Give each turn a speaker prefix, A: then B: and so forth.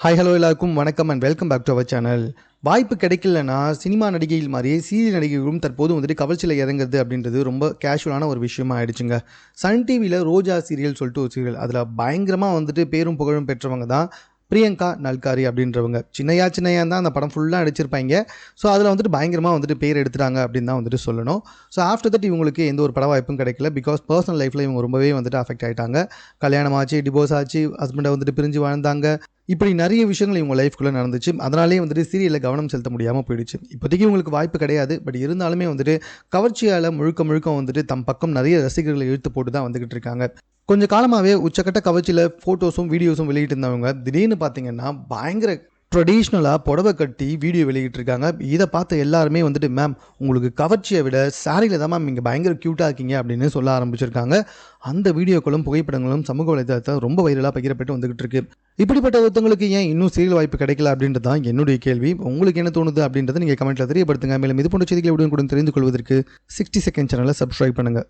A: Hi hello எல்லாருக்கும் வணக்கம் and welcome back to our channel வாய்ப்பு கிடைக்கலன்னா சினிமா நடிகைகள் மாதிரியே சீரியல் நடிகைகளும் தற்போது வந்துட்டு கவர்ச்சியில் இறங்குறது அப்படின்றது ரொம்ப கேஷுவலான ஒரு விஷயமா ஆயிடுச்சுங்க. சன் டிவியில் ரோஜா சீரியல் சொல்லிட்டு ஒரு சீரியல் அதில் பயங்கரமாக வந்துட்டு பேரும் புகழும் பெற்றவங்க தான் பிரியங்கா நல்காரி அப்படின்றவங்க. சின்னையா சின்னையா தான் அந்த படம் ஃபுல்லாக நடிச்சிருப்பாங்க. ஸோ அதில் வந்துட்டு பயங்கரமாக வந்துட்டு பேர் எடுத்துட்டாங்க அப்படின்னு தான் வந்துட்டு சொல்லணும். ஸோ ஆஃப்டர் தட் இவங்களுக்கு எந்த ஒரு பட வாய்ப்பும் கிடைக்கல. பிகாஸ் பர்சனல் லைஃப்பில் இவங்க ரொம்பவே வந்துட்டு அஃபெக்ட் ஆகிட்டாங்க கல்யாணம் ஆச்சு டிவோர்ஸ் ஆச்சு ஹஸ்பண்டை வந்துட்டு பிரிஞ்சு வாழ்ந்தாங்க. இப்படி நிறைய விஷயங்கள் இவங்க லைஃப்குள்ளே நடந்துச்சு. அதனாலே வந்துட்டு சீரியலில் கவனம் செலுத்த முடியாமல் போயிடுச்சு. இப்போதைக்கு உங்களுக்கு வாய்ப்பு கிடையாது. பட் இருந்தாலுமே வந்துட்டு கவர்ச்சியால் முழுக்க முழுக்க வந்துட்டு தம் பக்கம் நிறைய ரசிகர்களை இழுத்து போட்டு தான் வந்துக்கிட்டு இருக்காங்க. கொஞ்சம் காலமாகவே உச்சக்கட்ட கவர்ச்சியில் ஃபோட்டோஸும் வீடியோஸும் வெளியிட்டு இருந்தவங்க திடீர்னு பார்த்தீங்கன்னா பயங்கர ட்ரெடிஷ்னலாக புடவை கட்டி வீடியோ வெளியிட்டிருக்காங்க. இதை பார்த்த எல்லாருமே வந்துட்டு மேம் உங்களுக்கு கவர்ச்சியை விட சாரியில் தான் மேம் இங்கே பயங்கர க்யூட்டாக இருக்கீங்க அப்படின்னு சொல்ல ஆரம்பிச்சிருக்காங்க. அந்த வீடியோக்களும் புகைப்படங்களும் சமூக வலைதளத்தில் ரொம்ப வைரலாக பகிரப்பட்டு வந்துகிட்டு இருக்கு. இப்படிப்பட்ட ஒருத்தங்களுக்கு ஏன் இன்னும் சீரியல் வாய்ப்பு கிடைக்கல அப்படின்றது தான் என்னுடைய கேள்வி. உங்களுக்கு என்ன தோணுது அப்படின்றத நீங்கள் கமெண்ட்டில் தெரியப்படுத்துங்க. மேலும் இது போன்ற செய்திகளை உடனுக்குடன் தெரிந்து கொள்வதற்கு சிக்ஸ்டி செகண்ட் சேனலை சப்ஸ்கிரைப் பண்ணுங்கள்